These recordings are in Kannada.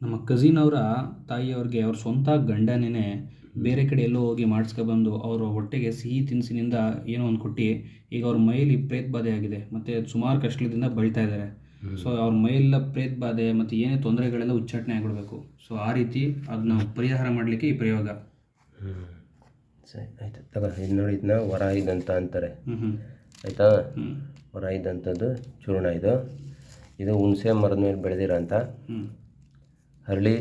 ನಮ್ಮ ಕಸಿನ್ ಅವರ ತಾಯಿಯವ್ರಿಗೆ ಅವ್ರ ಸ್ವಂತ ಗಂಡನೇ ಬೇರೆ ಕಡೆ ಎಲ್ಲೋ ಹೋಗಿ ಮಾಡಿಸ್ಕೊಬಂದು ಅವರ ಹೊಟ್ಟೆಗೆ ಸಿಹಿ ತಿನಿಸಿನಿಂದ ಏನೋ ಒಂದು ಕೊಟ್ಟು ಈಗ ಅವ್ರ ಮೈಲಿ ಪ್ರೇತ್ ಬಾಧೆ ಆಗಿದೆ. ಮತ್ತು ಸುಮಾರು ಕಷ್ಟದಿಂದ ಬಳಿತಾ ಇದ್ದಾರೆ. ಸೊ ಅವ್ರ ಮೈಯೆಲ್ಲ ಪ್ರೇತ್ ಬಾಧೆ ಮತ್ತು ಏನೇ ತೊಂದರೆಗಳೆಲ್ಲ ಉಚ್ಚಾಟನೆ ಆಗಿಬಿಡ್ಬೇಕು. ಸೊ ಆ ರೀತಿ ಅದನ್ನ ಪರಿಹಾರ ಮಾಡಲಿಕ್ಕೆ ಈ ಪ್ರಯೋಗ. ಹ್ಞೂ ಸರಿ ಆಯ್ತು. ತಗೋ ಇದು ನೋಡಿ ಇದನ್ನ ವರ ಇದಂತ ಅಂತಾರೆ. ಹ್ಞೂ ಹ್ಞೂ ಆಯಿತಾ? ಹ್ಞೂ ವರ ಇದ್ದಂಥದ್ದು ಚೂರ್ಣ ಇದು. ಇದು ಹುಣಸೆ ಮರದ ಮೇಲೆ ಬೆಳೆದಿರೋ ಅಂತ ಹ್ಞೂ ಹರಳಿ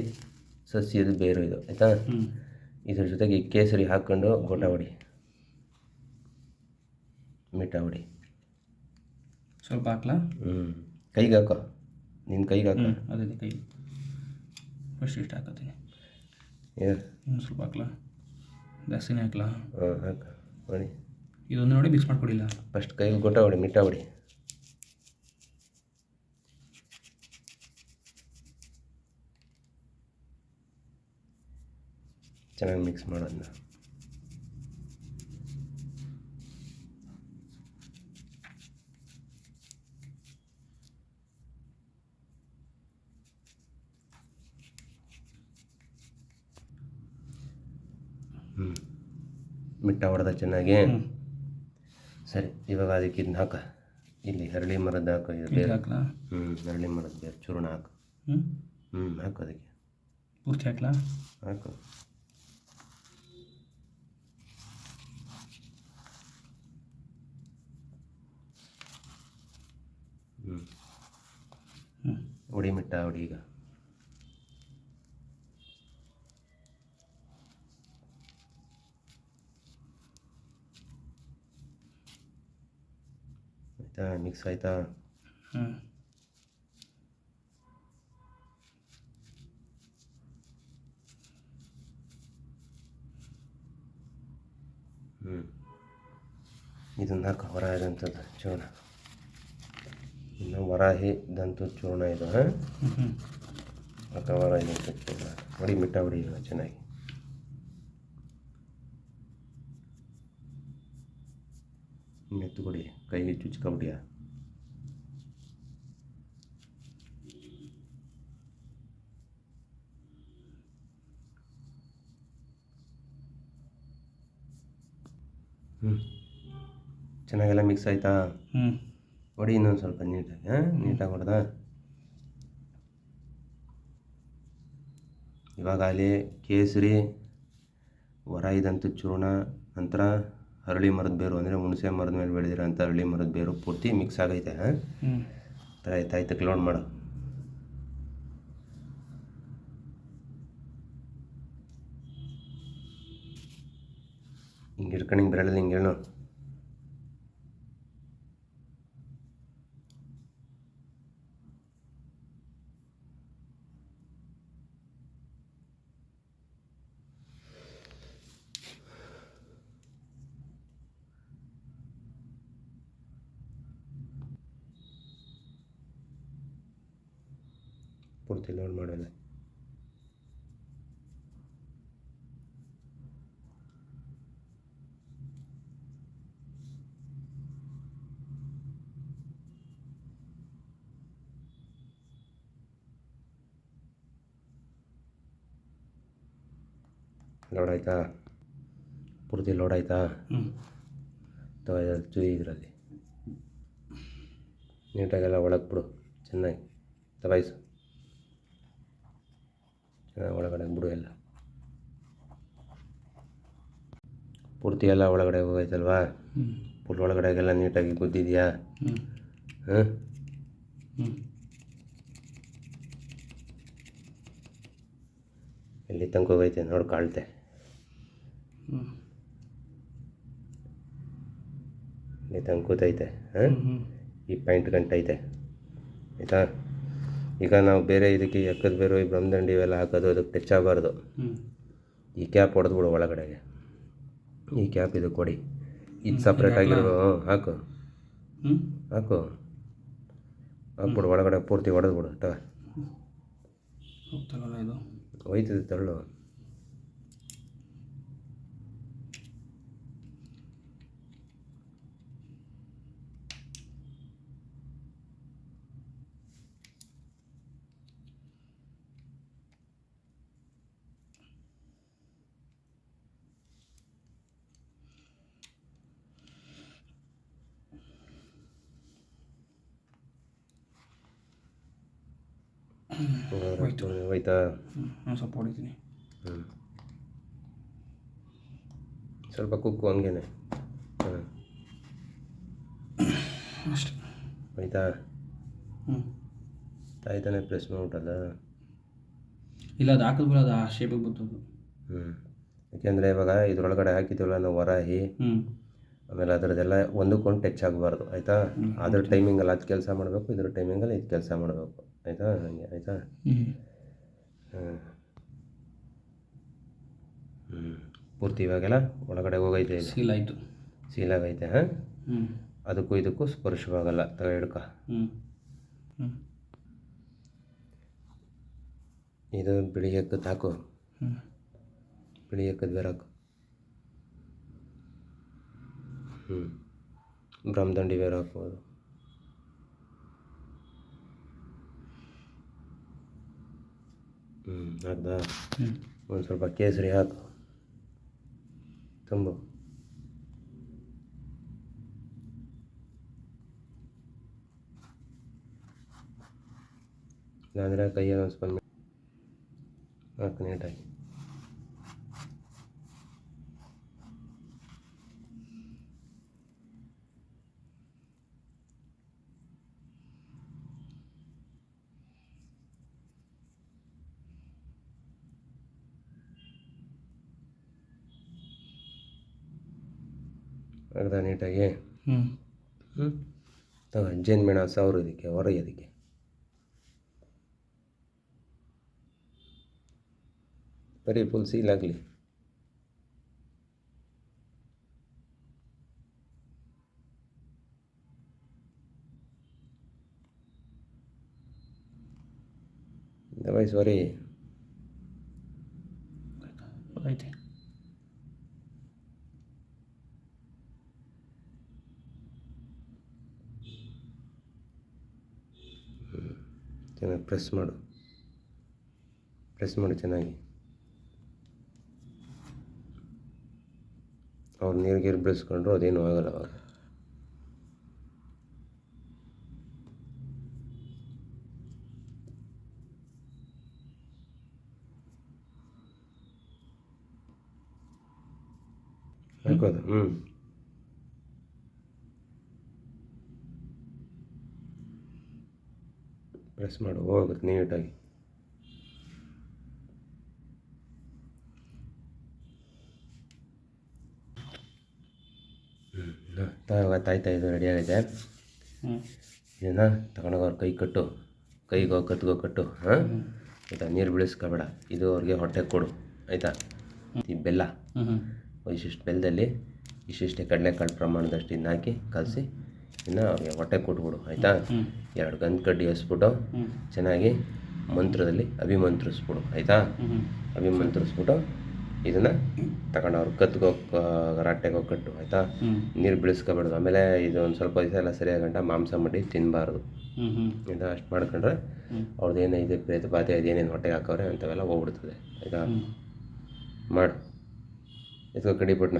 ಸಸ್ಯದ ಬೇರು ಇದು ಆಯಿತಾ? ಇದ್ರ ಜೊತೆಗೆ ಈ ಕೇಸರಿ ಹಾಕ್ಕೊಂಡು ಗೋಟ ಹೊಡಿ ಮಿಠ ಹೊಡಿ ಸ್ವಲ್ಪ ಹಾಕ್ಲಾ? ಹ್ಞೂ ಕೈಗೆ ಹಾಕೋ? ನಿನ್ನ ಕೈಗೆ ಹಾಕೋ? ಅದೇ ಕೈ ಫಸ್ಟ್ ಇಷ್ಟು ಹಾಕತ್ತೀನಿ. ಏನು ಸ್ವಲ್ಪ ಹಾಕ್ಲಾ? ಜಾಸ್ತಿನೇ ಹಾಕ್ಲಾ? ಹಾಂ ಹಾಕಿ. ಇದೊಂದು ನೋಡಿ ಮಿಕ್ಸ್ ಮಾಡ್ಕೊಡಿಲ್ಲ. ಫಸ್ಟ್ ಕೈಗೆ ಗೋಟ ಹೊಡಿ ಹೊಡಿ ಚೆನ್ನಾಗಿ ಮಿಕ್ಸ್ ಮಾಡೋದನ್ನ ಹ್ಞೂ ಮಿಟ್ಟ ಹೊಡೆದ ಚೆನ್ನಾಗಿ. ಸರಿ ಇವಾಗ ಅದಕ್ಕೆ ಇದನ್ನ ಹಾಕ. ಇಲ್ಲಿ ಹರಳಿ ಮರದ ಹಾಕು ಇದು ಬೇರೆ. ಹಾಕ್ಲಾ? ಹ್ಞೂ ಹರಳಿ ಮರದ ಬೇರೆ ಚೂರ್ಣ ಹಾಕು. ಹ್ಞೂ ಹ್ಞೂ ಹಾಕು ಅದಕ್ಕೆ. ಪೂರ್ತಿ ಹಾಕ್ಲಾ? ಹಾಕು. ಹ್ಞೂ ಹೊಡಿ ಮಿಟ್ಟ ಹೊಡಿ ಈಗ ಆಯಿತಾ? ಮಿಕ್ಸ್ ಆಯ್ತಾ ಹ್ಞೂ ಇದನ್ನ ಕವರ್ ಆಗಿದೆ ಇದಂಥದ್ದು ಚೂರ್ಣ ಇನ್ನು ವರಾಹಿ ದಂತು ಚೂರ್ಣ ಇದು, ಹಾಂ? ಹ್ಞೂ ಹ್ಞೂ ಹಾಕ ವರ ಇದಂಥ ಚೂರ್ಣ. ಹೊಡಿ ಮಿಟ್ಟ ಈಗ ಚೆನ್ನಾಗಿ. ಎತ್ತು ಕೊಡಿ ಕೈಗೆ ಚುಚ್ಕೊಬಿಡಿಯ ಹ್ಞೂ ಚೆನ್ನಾಗೆಲ್ಲ ಮಿಕ್ಸ್ ಆಯಿತಾ? ಹ್ಞೂ ಹೊಡಿ ಇನ್ನೊಂದು ಸ್ವಲ್ಪ ನೀಟಾಗಿ ಹಾಂ ನೀಟಾಗಿ ಹೊಡೆದ. ಇವಾಗ ಅಲ್ಲಿ ಕೇಸರಿ ವರ ಇದಂತು ಚೂರ್ಣ ನಂತರ ಹರಳಿ ಮರದ ಬೇರು ಅಂದರೆ ಹುಣಸೆ ಮರದ ಮೇಲೆ ಬೆಳೆದಿರೋಂಥ ಹರಳಿ ಮರದ ಬೇರು ಪೂರ್ತಿ ಮಿಕ್ಸ್ ಆಗೈತೆ ಹಾಂ. ಥರ ಆಯ್ತು ಆಯ್ತು ಲೋಡ್ ಮಾಡು. ಹಿಂಗೆ ಇಟ್ಕೊಂಡು ಹಿಂಗೆ ಬರಲ್ಲ ಹಿಂಗೆ ಹೇಳು ಪೂರ್ತಿ ಲೋಡ್ ಮಾಡಲ್ಲ ಲೋಡ್ ಆಯ್ತಾ? ಪೂರ್ತಿ ಲೋಡ್ ಆಯ್ತಾ? ಅಥವಾ ಚುಯಿ ಇದರಲ್ಲಿ. ನೀಟಾಗೆಲ್ಲ ಒಳಗೆ ಬಿಡು ಚೆನ್ನಾಗಿ. ದಬಾಯಿಸು ಒಳಗಡೆ ಬಿಡು ಎಲ್ಲ. ಪೂರ್ತಿ ಎಲ್ಲ ಒಳಗಡೆ ಹೋಗೈತಲ್ವಾ? ಪೂರ್ತಿ ಫುಲ್ ಒಳಗಡೆಗೆಲ್ಲ ನೀಟಾಗಿ ಗುದ್ದಿದ್ಯಾ? ಇಲ್ಲಿ ಹಾಂ ತನಕ ಹೋಗೈತೆ ನೋಡಿ ಕಾಳ್ತೆ ಹ್ಞೂ ಇಲ್ಲಿ ತನಕ ಕೂತೈತೆ ಹಾಂ ಈ ಪಾಯಿಂಟ್ ಗಂಟೆ ಐತೆ ಆಯಿತಾ? ಈಗ ನಾವು ಬೇರೆ ಇದಕ್ಕೆ ಎಕ್ಕದ ಬೇರು ಈ ಬ್ರಹ್ಮದಂಡಿ ಇವೆಲ್ಲ ಹಾಕೋದು ಅದಕ್ಕೆ ಟಚ್ ಆಗಬಾರ್ದು ಈ ಕ್ಯಾಪ್ ಹೊಡೆದ್ಬಿಡು ಒಳಗಡೆಗೆ. ಈ ಕ್ಯಾಪ್ ಇದು ಕೊಡಿ. ಇದು ಸಪ್ರೇಟ್ ಆಗಿರೋ ಹಾಕು. ಹಾಕು. ಹಾಕ್ಬಿಡು ಒಳಗಡೆ ಪೂರ್ತಿ ಹೊಡೆದ್ಬಿಡು ತಗೋ. ಹೋಯ್ತದೆ ತಳ್ಳು. ಹೋಯ್ತಾ. ಹ್ಞೂ ಸ್ವಲ್ಪ ಹೊಡಿತೀನಿ. ಹ್ಞೂ ಸ್ವಲ್ಪ ಕುಕ್ಕು ಹಂಗೇನೆ. ಹಾಂ. ಅಷ್ಟೆ. ಹೋಯ್ತಾ? ಹ್ಞೂ ತಾಯ್ತಾನೆ ಪ್ರೆಸ್ ಮಾಡ್ಬಿಟ್ಟಲ್ಲ? ಇಲ್ಲ ಅದು ಹಾಕಿದ್ ಅದು ಆ ಶೇಪಿಗೆ ಬರ್ತದೆ ಹ್ಞೂ ಯಾಕೆಂದರೆ ಇವಾಗ ಇದ್ರೊಳಗಡೆ ಹಾಕಿದ್ದೀವಲ್ಲ ನಾವು ವರಾಹಿ ಹ್ಞೂ ಆಮೇಲೆ ಅದರದ್ದೆಲ್ಲ ಒಂದಕ್ಕೊಂದು ಟಚ್ ಆಗಬಾರ್ದು ಆಯಿತಾ? ಅದ್ರ ಟೈಮಿಂಗಲ್ಲಿ ಅದು ಕೆಲಸ ಮಾಡಬೇಕು ಇದ್ರ ಟೈಮಿಂಗಲ್ಲಿ ಇದು ಕೆಲಸ ಮಾಡಬೇಕು. ಆಯಿತಾ ಹಾಗೆ ಆಯಿತಾ ಹಾಂ ಹ್ಞೂ ಪೂರ್ತಿ ಇವಾಗೆಲ್ಲ ಒಳಗಡೆ ಹೋಗೈತೆ ಸೀಲ್ ಆಯಿತು ಸೀಲಾಗೈತೆ ಹಾಂ ಅದಕ್ಕೂ ಇದಕ್ಕೂ ಸ್ಪರ್ಶವಾಗಲ್ಲ ತಗ ಹಿಡ್ಕ ಇದು ಬಿಳಿ ಎಕ್ಕದ್ದು ಹಾಕು ಬಿಳಿ ಎಕ್ಕದ್ದು ಬೇರೆ ಹಾಕು ಹ್ಞೂ ಬ್ರಹ್ಮದಂಡಿ ಬೇರೆ ಹಾಕ್ಬೋದು ಹ್ಞೂ ಹಾಕ್ದಾ ಹ್ಞೂ ಒಂದು ಸ್ವಲ್ಪ ಕೇಸರಿ ಹಾಕು. ತುಂಬು. ಇಲ್ಲಾಂದರೆ ಕೈಯಲ್ಲಿ ಒಂದು ಸ್ಪೂನ್ ಹಾಕು ನೀಟಾಗಿ. ಅರ್ಧ ನೀಟಾಗಿ ಹ್ಞೂ ಹ್ಞೂ ತಗೋ ಜೇನುಮೆಣ ಸಾವಿರ ಇದಕ್ಕೆ ಹೊರಗೆ ಬರೀ ಫುಲ್ ಸೀಲ್ ಆಗಲಿ ದಬಾಯಿಸುವರಿ ಗೊತ್ತೈತೆ ಚೆನ್ನಾಗಿ ಪ್ರೆಸ್ ಮಾಡು. ಪ್ರೆಸ್ ಮಾಡು ಚೆನ್ನಾಗಿ. ಅವ್ರು ನೀರು ಗೀರು ಬೆಳೆಸ್ಕೊಂಡ್ರು ಅದೇನು ಆಗಲ್ಲ ಅವಾಗ. ಹಾಕೋದು ಹ್ಞೂ ಪ್ರೆಸ್ ಮಾಡು ಹೋಗುತ್ತೆ ನೀಟಾಗಿ. ತಾಯ್ತಾ ಇದು ರೆಡಿ ಆಗಿದೆ? ಇದನ್ನ ಇದನ್ನು ತಗೊಂಡೋಗಿ ಅವ್ರ ಕೈ ಕಟ್ಟು ಕೈಗೋ ಕತ್ಗೋ ಕಟ್ಟು ಹಾಂ? ಆಯಿತಾ ನೀರು ಬೀಳಿಸ್ಕೋಬೇಡ ಇದು ಅವ್ರಿಗೆ ಹೊಟ್ಟೆ ಕೊಡು ಆಯಿತಾ? ಈ ಬೆಲ್ಲ ಇಷ್ಟಿಷ್ಟು ಬೆಲ್ಲದಲ್ಲಿ ಇಷ್ಟಿಷ್ಟೇ ಕಡಲೆಕಾಳು ಪ್ರಮಾಣದಷ್ಟು ಇನ್ನು ಹಾಕಿ ಕಲಸಿ ಇನ್ನು ಅವ್ರಿಗೆ ಹೊಟ್ಟೆ ಕೊಟ್ಬಿಡು ಆಯಿತಾ? ಎರಡು ಗಂಧ ಕಡ್ಡಿ ಹಸ್ಬಿಟ್ಟು ಚೆನ್ನಾಗಿ ಮಂತ್ರದಲ್ಲಿ ಅಭಿಮಂತ್ರಿಸ್ಬಿಡು ಆಯಿತಾ? ಅಭಿಮಂತ್ರಿಸ್ಬಿಟ್ಟು ಇದನ್ನು ತಗೊಂಡು ಅವ್ರು ಕತ್ಗೋ ರಾಟೆಗೋ ಕಟ್ಟು ಆಯಿತಾ? ನೀರು ಬೀಳಿಸ್ಕೊಬಾರ್ದು ಆಮೇಲೆ ಇದು ಒಂದು ಸ್ವಲ್ಪ ದಿವಸ ಎಲ್ಲ ಸರಿಯಾಗಂಟ ಮಾಂಸ ಮಡಿ ತಿನ್ನಬಾರ್ದು ಇದು ಅಷ್ಟು ಮಾಡ್ಕೊಂಡ್ರೆ ಅವ್ರದ್ದು ಅವ್ರದ್ದು ಏನಿದೆ ಪ್ರೇತ ಬಾಧೆ ಅದೇನೇನು ಹೊಟ್ಟೆಗೆ ಹಾಕವ್ರೆ ಅಂಥವೆಲ್ಲ ಹೋಗ್ಬಿಡ್ತದೆ ಆಯಿತಾ? ಮಾಡು. ಎತ್ಕೋ ಕಡಿಬಿಟ್ನ